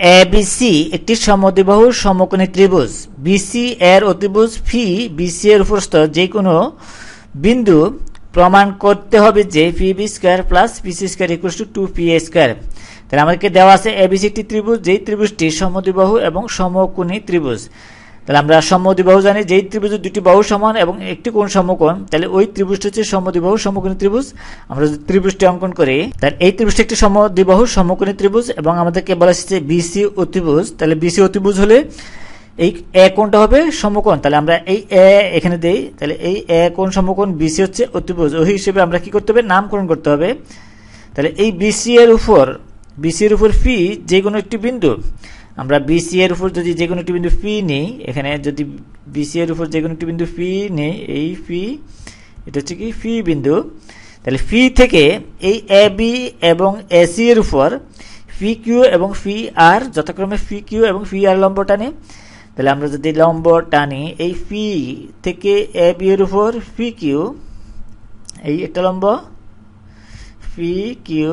এ BC একটি সমদ্বিবাহু সমকোণী ত্রিভুজ। বিসি এর অতিভুজ ফি বিসি এর উপরস্থ। যে কোনো বিন্দু প্রমাণ করতে হবে যে P B square plus PC square equal to two P A square তাহলে আমাদেরকে দেওয়া আছে এ এবিসি একটি ত্রিভুজ। যেই ত্রিভুজটি সমদ্বিবাহু এবং সমকোণী ত্রিভুজ। তাহলে আমরা সমদ্বিবাহু জানি, যেই ত্রিভুজের দুটি বাহু সমান এবং একটি কোণ সমকোণ, তাহলে ওই ত্রিভুজটি হচ্ছে সমদ্বিবাহু সমকোণী ত্রিভুজ। আমরা যদি ত্রিভুজটি অঙ্কন করি, তাহলে এই ত্রিভুজটি একটি সমদ্বিবাহু সমকোণী ত্রিভুজ এবং আমাদেরকে বলা হচ্ছে বিসি অতিভুজ তাহলে বিসি অতিভুজ হলে এই এ কোণটা হবে সমকোণ। তাহলে আমরা এই এ এখানে দেই, তাহলে এই এ কোণ সমকোণ বিসি হচ্ছে অতিভুজ ওই হিসেবে আমরা কি করতে হবে? নামকরণ করতে হবে। তাহলে এই বিসি এর উপর বিসি এর উপর ফি যে কোনো একটি বিন্দু আমরা বিসি এর উপর যদি যে কোনো একটি বিন্দু ফি নেই, এখানে যদি বিসি এর উপর যে কোনো একটি বিন্দু ফি নেই, এই ফি এটা হচ্ছে কি ফি বিন্দু, তাহলে ফি থেকে এই এ বি এবং এসি এর উপর ফি কিউ এবং ফি আর যথাক্রমে ফি কিউ এবং ফি আর লম্ব টানে, তাহলে আমরা যদি লম্ব টানি এই ফি থেকে এ বি এর উপর ফি কিউ এই একটা লম্ব ফি কিউ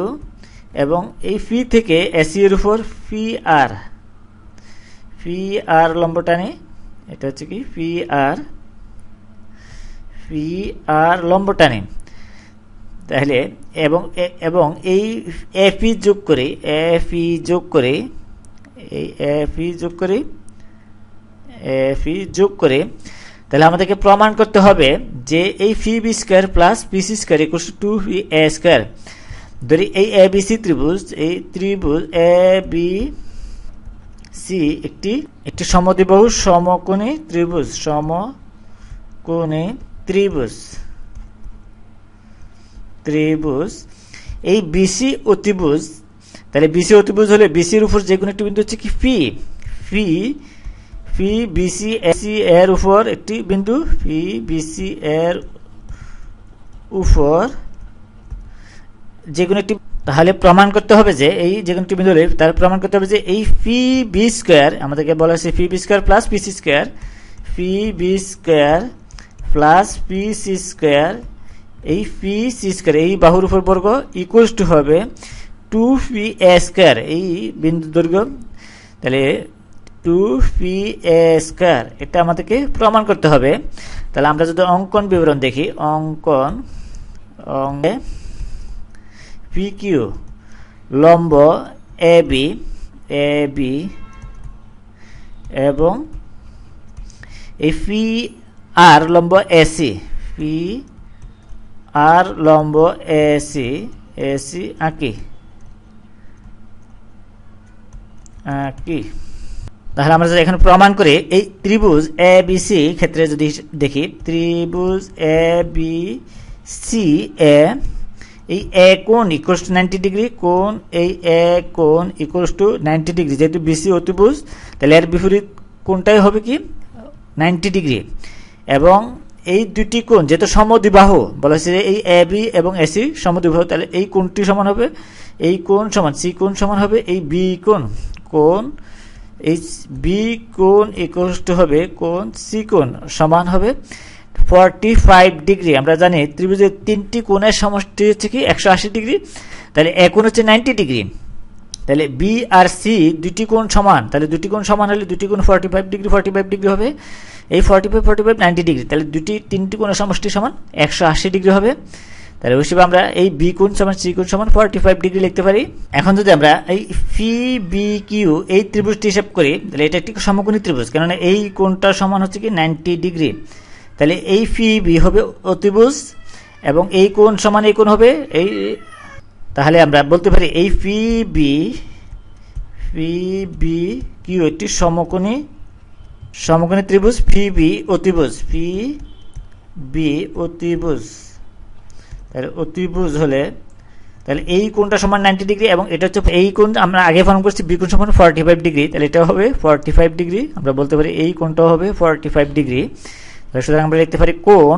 এবং এই ফি থেকে এসি এর উপর ফি আর ফি আর লম্ব টানি এটা হচ্ছে কি ফি আর ফি আর লম্ব টানি তাহলে এবং এবং এই এফি যোগ করে এফি যোগ করে, এই এফি যোগ করে এফি যোগ করে, তাহলে আমাদেরকে প্রমাণ করতে হবে যে এই P B square plus PC square equal to P A square ধরি এই এ বি সি ত্রিভুজ, এই ত্রিভুজ এ বি সি একটি একটি সমদ্বিবাহু সমকোণী ত্রিভুজ সমকোণী ত্রিভুজ। ত্রিভুজ। এই বিসি অতিভুজ তাহলে বিসি অতিভুজ হলে বিসির উপর যে কোনো একটি বিন্দু হচ্ছে কি? ফি ফি ফি বিসি এসি এর উপর একটি বিন্দু ফি বিসি এর উপর যে কোনো একটি তাহলে প্রমাণ করতে হবে যে এই যে কোনো হলে তার প্রমাণ করতে হবে যে এই ফি বি স্কোয়ার আমাদেরকে বলা হয়েছে P B square plus PC square P B square plus P C square এই পি সি স্কোয়ার এই বাহুর উপর বর্গ ইকুয়ালস টু হবে টু পি এ স্কোয়ার এই বিন্দু দৈর্ঘ্য। তাহলে টু পি এ স্কোয়ার এটা আমাদেরকে প্রমাণ করতে হবে। তাহলে আমরা যদি অঙ্কন বিবরণ দেখি, অঙ্কন, অঙ্কে পি কিউ লম্ব এ বি এ বি এবং এই পি আর লম্ব এসি পি আর লম্ব এসি এসি আঁকি। আঁকি। তাহলে আমরা যদি এখানে প্রমাণ করে, এই ত্রিভুজ এ বি সি ক্ষেত্রে যদি দেখি, ত্রিভুজ এ বি সি এ এই এ কোণ ইকুয়ালস টু নাইনটি ডিগ্রি কোণ এই এ কোণ ইকুয়ালস টু নাইনটি ডিগ্রি যেহেতু বিসি অতিভুজ, তাহলে এর বিপরীত কোণটাই হবে কি? নাইনটি ডিগ্রি এবং এই দুটি কোণ যেহেতু সমদ্বিবাহু, বলা হয়েছে এই এ বি এবং এসি সমদ্বিবাহু, তাহলে এই কোণটি সমান হবে, এই কোণ সমান সি কোণ সমান হবে, এই বি কোণ কোণ এই বি কোণ ইকুয়ালস টু হবে কোণ সি কোণ সমান হবে। ফর্টি ফাইভ ডিগ্রি আমরা জানি ত্রিভুজের তিনটি কোণের সমষ্টি হচ্ছে কি? একশো আশি ডিগ্রি তাহলে এ কোণ হচ্ছে নাইনটি ডিগ্রি তাহলে বি আর সি দুটি কোণ সমান। তাহলে দুটি কোণ সমান হলে দুটি কোণ forty five degree forty five degree হবে। এই forty five forty five ninety degree তাহলে দুটি তিনটি কোণের সমষ্টি সমান একশো আশি ডিগ্রি হবে। তাহলে ওই হিসেবে আমরা এই বি কোণ সমান সি কোণ সমান ফর্টি ফাইভ ডিগ্রি লিখতে পারি। এখন যদি আমরা এই ফি বি কিউ এই ত্রিভুজটি হিসাব করি, তাহলে এটা একটি সমকোণী ত্রিভুজ। কেননা এই কোণটা সমান হচ্ছে কি? নাইনটি ডিগ্রি তাহলে এই ফি বি হবে অতিভুজ এবং এই কোণ সমান এই কোণ হবে এই, তাহলে আমরা বলতে পারি এই P B P B Q একটি সমকোণী সমকোণী ত্রিভুজ, ফি বি অতিভুজ, ফি বি অতিভুজ। তাহলে অতিভুজ হলে, তাহলে এই কোণটা সমান নাইনটি ডিগ্রি এবং এটা হচ্ছে এই কোণ আমরা আগে ফর্ম করছি বি কোণ সমান ফর্টি ফাইভ ডিগ্রি, তাহলে এটা হবে ফর্টি ফাইভ ডিগ্রি। আমরা বলতে পারি এই কোণটাও হবে ফর্টি ফাইভ ডিগ্রি। সুতরাং আমরা লিখতে পারি কোন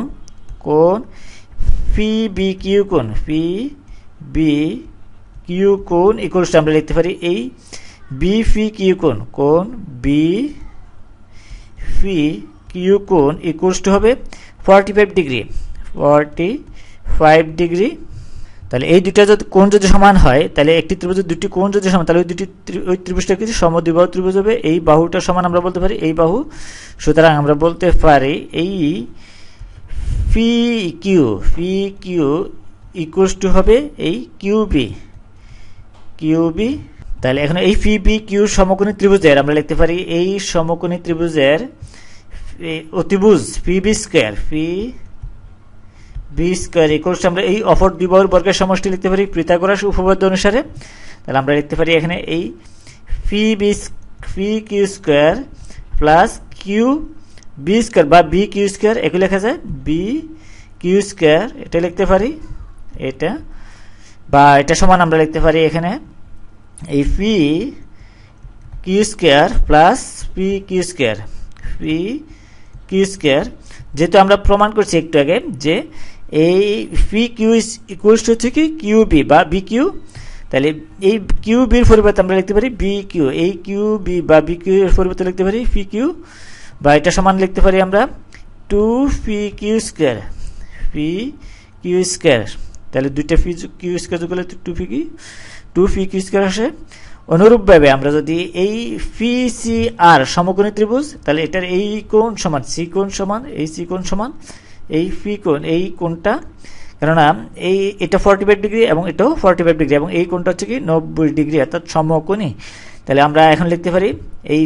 কোন পি বি কিউ কোন পি বি কিউ কোন ইকুয়ালস আমরা লিখতে পারি এই বি ফি কিউ কোন কোন বি ফি কিউ কোন ইকুয়ালস টু হবে forty five degree forty five degree তাহলে এই দুইটা যদি কোণ যদি সমান হয়, তাহলে একটি ত্রিভুজের দুটি কোণ যদি সমান, তাহলে ওই দুটি ওই ত্রিভুজটা কিছু সমদ্বিবাহু ত্রিভুজ হবে। এই বাহুটা সমান আমরা বলতে পারি, এই বাহু। সুতরাং আমরা বলতে পারি, এই P Q P Q equals to হবে এই কিউবি কিউবি তাহলে এখন এই ফি বি কিউ সমকোণী ত্রিভুজের আমরা লিখতে পারি, এই সমকোণী ত্রিভুজের অতিভুজ P B square P B square equals আমরা এই অপর দ্বিবাহুর বর্গের সমষ্টি লিখতে পারি পৃথাগোরাস উপপাদ্য অনুসারে। তাহলে আমরা লিখতে পারি এখানে এই P B P Q square plus Q B square বা বি কিউ স্কোয়ার এগুলো লেখা যায় বি কিউ স্কোয়ার এটা লিখতে পারি, এটা। বা এটা সমান আমরা লিখতে পারি এখানে এই P Q square plus P Q square P Q square যেহেতু আমরা প্রমাণ করছি একটু আগে যে এই P Q is equals to হচ্ছে কি? কিউ বি বা বি কিউ তাহলে এই কিউ বির পরিবর্তে আমরা লিখতে পারি বি কিউ এই কিউ বি বা বি কিউ এর পরিবর্তে লিখতে পারি পি কিউ বা এটা সমান লিখতে পারি আমরা two P Q square P Q square তাহলে দুইটা ফি কিউ স্কোয়ার যোগ করলে two P Q two P Q square আসে। অনুরূপভাবে আমরা যদি এই ফি সি আর সমকোণী ত্রিভুজ, তাহলে এটার এই কোণ সমান সি কোণ সমান, এই সি কোণ সমান এই ফি কোণ, এই কোণটা, কেননা এই এটা ফর্টি ফাইভ ডিগ্রি এবং এটাও ফর্টি ফাইভ ডিগ্রি এবং এই কোণটা হচ্ছে কি নব্বই ডিগ্রি অর্থাৎ সমকোণী। তাহলে আমরা এখন লিখতে পারি এই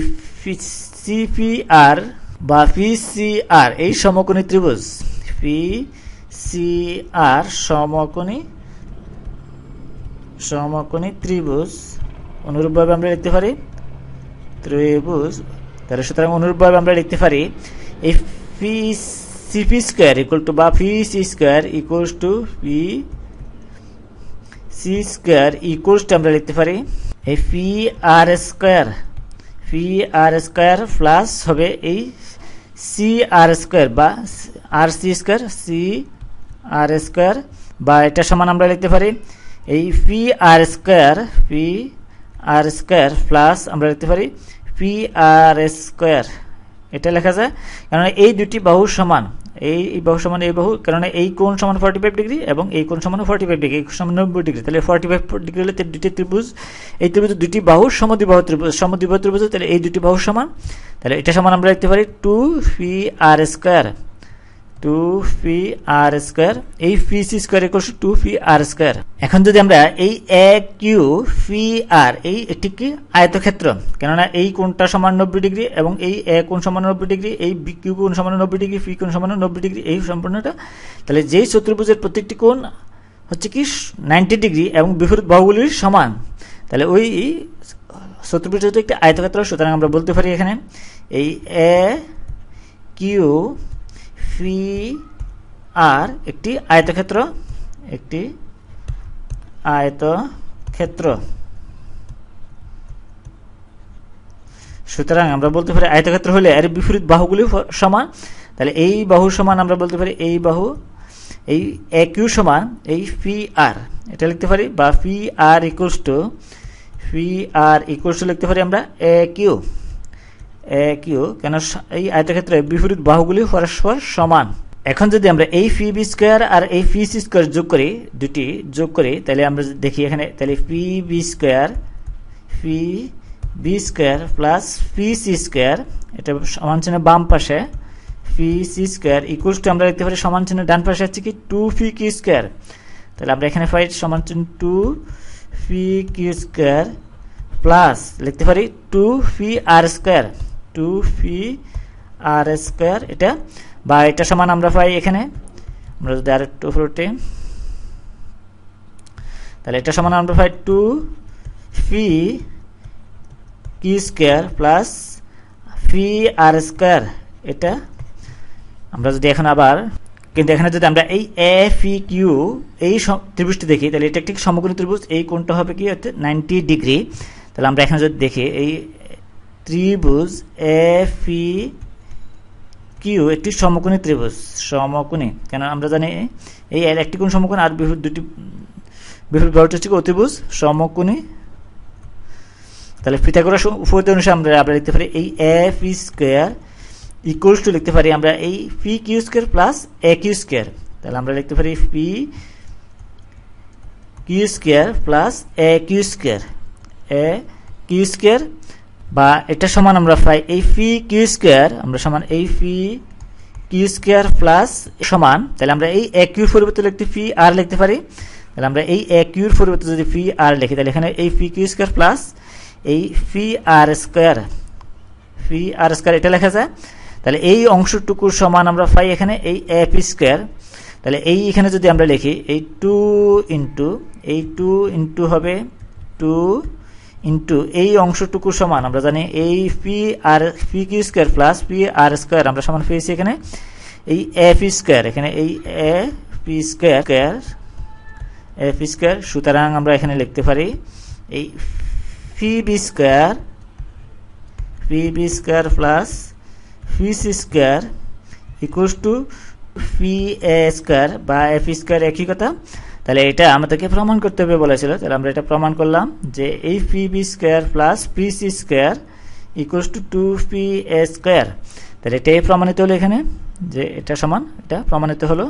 সি পি আর বা পি সি আর এই সমকোণী ত্রিভুজ। আর সমকোণী সমকোণী ত্রিভুজ। অনুরূপভাবে আমরা লিখতে পারি ত্রিভুজ। তাহলে সুতরাং অনুরূপভাবে আমরা লিখতে পারি এই P CP square equal to বা P C square equals to P C square equals to আমরা লিখতে পারি, এই P R square P R square plus হবে এই সি আর স্কোয়ার বা R C square C R square বা এটা সমান আমরা লিখতে পারি, এই P R square P R square plus আমরা লিখতে পারি পি আর স্কোয়ার এটা লেখা যায় কারণ এই দুটি বাহু সমান, এই এই বাহু সমান, এই বাহু কারণ এই কোন সমান ফর্টি ফাইভ ডিগ্রি এবং এই কোন সমান ফর্টি ফাইভ ডিগ্রি এই সমান নব্বই ডিগ্রি তাহলে ফর্টি ফাইভ ডিগ্রি হলে দুটি ত্রিভুজ, এই ত্রিভুজ দুটি বাহু সমদ্বিবাহু ত্রিভুজ সমদ্বিবাহু ত্রিভুজ তাহলে এই দুটি বাহু সমান, তাহলে এটা সমান আমরা লিখতে পারি two P R square two P R square এই P C square equal to P R square এখন যদি আমরা এই এ কিউ পি আর এই একটি কি আয়তক্ষেত্র? কেননা এই কোণটা সমান নব্বই ডিগ্রি এবং এই এ কোণ সমান নব্বই ডিগ্রি, এই বি কিউ কোণ সমান নব্বই ডিগ্রি পি কোণ সমান নব্বই ডিগ্রি, এই সম্পূর্ণটা। তাহলে যেই চতুর্ভুজের প্রত্যেকটি কোণ হচ্ছে কি নাইনটি ডিগ্রি এবং বিপরীত বাহুগুলির সমান। তাহলে ওই চতুর্ভুজ একটি আয়তক্ষেত্র, সুতরাং আমরা বলতে পারি এখানে এই এ কিউ পি আর একটি আয়তক্ষেত্র একটি আয়তক্ষেত্র। সুতরাং আমরা বলতে পারি আয়তক্ষেত্র হলে এর বিপরীত বাহুগুলি সমান। তাহলে এই বাহু সমান আমরা বলতে পারি এই বাহু, এই এ কিউ সমান এই পি আর এটা লিখতে পারি বা P R equals to P R equals to লিখতে পারি আমরা এ কিউ কিউ কেন এই আয়তক্ষেত্রে বিপরীত বাহুগুলি পরস্পর সমান। এখন যদি আমরা এই ফি বি স্কোয়ার আর এই ফি সি স্কোয়ার যোগ করি, দুটি যোগ করি, তাহলে আমরা দেখি এখানে, তাহলে P B square P B square plus P C square এটা সমান চিহ্ন বাম পাশে P C square equals to আমরা লিখতে পারি সমান চিহ্ন ডান পাশে হচ্ছে কি টু পি কিউ স্কোয়ার তাহলে আমরা এখানে পাই সমান চিহ্ন two P Q square plus লিখতে পারি two P R square two P R square এটা? বা এটা সমান আমরা পাই এখানে। আমরা যদি আর একটু ফুটে তাহলে এটা সমান আমরা পাই two P Q square plus P R square এটা? আমরা যদি এখন আবার, কিন্তু এখানে যদি আমরা এই এ পি কিউ এই ত্রিভুজটি দেখি, তাহলে এটা একটি সমকোণী ত্রিভুজ, এই কোণটা হবে কি হচ্ছে নাইনটি ডিগ্রি তাহলে আমরা এখানে যদি দেখি, এই ত্রিভুজ এ পি কিউ একটি সমকোণী ত্রিভুজ। সমকোণী, কেন আমরা জানি এই এর একটি কোণ সমকোণ আর বিপরীত দুটি, বিপরীত বাহুটি হচ্ছে অতিভুজ সমকোণী। তাহলে পিথাগোরাস উপপাদ্য অনুসারে আমরা আমরা লিখতে পারি এই A P square equals to লিখতে পারি আমরা এই P Q square plus A Q square তাহলে আমরা লিখতে পারি P Q square plus A Q square A Q square বা এটা সমান আমরা পাই এই ফি কিউ স্কোয়ার আমরা সমান এই ফি কিউ স্কোয়ার প্লাস সমান, তাহলে আমরা এই এ কিউর পরিবর্তে লিখতে ফি আর লিখতে পারি। তাহলে আমরা এই এ কিউর পরিবর্তে যদি ফি আর লিখি, তাহলে এখানে এই ফি কিউ স্কোয়ার প্লাস এই ফি আর স্কোয়ার ফি আর স্কোয়ার এটা লেখা যায়। তাহলে এই অংশটুকুর সমান আমরা পাই এখানে এই এ পি স্কোয়ার তাহলে এই এখানে যদি আমরা লিখি, এই টু ইন্টু এই টু ইন্টু হবে টু ইন্টু এই অংশটুকু সমান, আমরা জানি এই P R P Q square plus P R square আমরা সমান পেয়েছি এখানে। এই এফ স্কোয়ার এখানে এই A P square square A P square সুতরাং আমরা এখানে লিখতে পারি এই P B square P B square plus P C square equals to P A square বা এফ স্কোয়ার একই কথা। তাহলে এটা আমাদেরকে প্রমাণ করতে হবে বলেছিল। তাহলে আমরা এটা প্রমাণ করলাম যে এই P B square plus P C square equals to two P A square তাহলে এটাই প্রমাণিত হলো এখানে, যে এটা সমান, এটা প্রমাণিত হলো।